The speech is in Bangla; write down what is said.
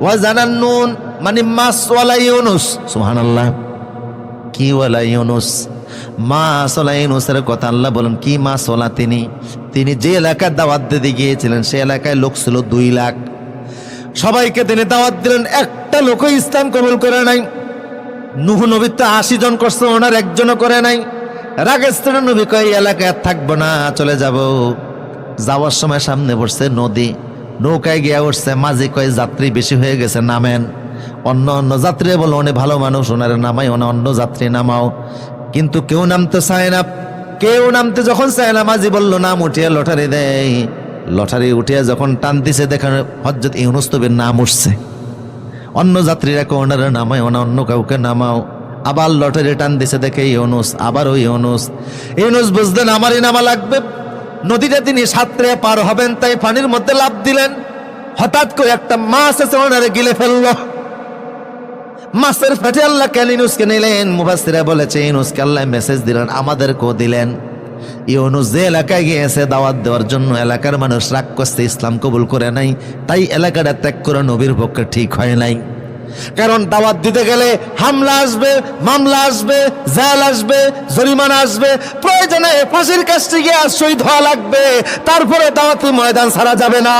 ওয়াজানান নুন মানে মাস ওয়ালা ইউনুস? সুবহানাল্লাহ কি কথা আল্লাহ তিনি? তিনি যে এলাকায় দাওয়াত দিতে গিয়েছিলেন, সে এলাকায় লোক ছিল দুই লাখ। সবাইকে তিনি দাওয়াত দিলেন, একটা লোকই ইসলাম কবুল করে নাই। নুহ নবী তো আশি জন করছে, ওনার একজনও করে নাই। রাগেস্তান নবী কয় এলাকায় থাকব না, চলে যাব। যাওয়ার সময় সামনে পড়ছে নদী। নৌকায় গিয়া উঠছে, মাঝি কয় যাত্রী বেশি হয়ে গেছে, নামেন। অন্য অন্য যাত্রী বলো অনেক ভালো মানুষ ওনারে নামাই ওনা অন্য যাত্রী নামাও। কিন্তু কেউ নামতে চায় না। কেউ নামতে যখন চায় না, মাঝি বলল নাম উঠিয়ে লটারি দেয় লটারি উঠিয়ে যখন টান দিছে, দেখেন হজরত ইউনুস তবির নাম উঠছে। অন্য যাত্রীরা ওনারা নামায় ওনা অন্য কাউকে নামাও। আবার লটারি টান দিছে, দেখে ইউনুস আবার ওই ইউনুস। ইউনুস বুঝলেন, আমারই নামা লাগবে। নদীটা তিনি সাঁতরে পার হবেন, তাই পানির মধ্যে লাভ দিলেন। হঠাৎ করে একটা মাছ এসে ওনারে গিলে ফেলল। মাছের ফেটে আল্লাহ কেন ইনুসকে নিলেন? মুফাসিরা বলেছে, ইনুসকে আল্লাহ মেসেজ দিলেন, আমাদেরকেও দিলেন। ইউনুস যে এলাকায় গিয়েছে দাওয়াত দেওয়ার জন্য, এলাকার মানুষ রাগ করছে, ইসলাম কবুল করে নাই, তাই এলাকাটা ত্যাগ করে নবীর পক্ষে ঠিক হয় নাই। কারণ দাওয়াত দিতে গেলে হামলা আসবে, মামলা আসবে, জাল আসবে, জরিমানা আসবে। প্রয়োজনে ফাঁসির কাছে গিয়ে শহীদ হওয়া লাগবে। তারপরে দাওয়াতি ময়দান ছাড়া যাবে না।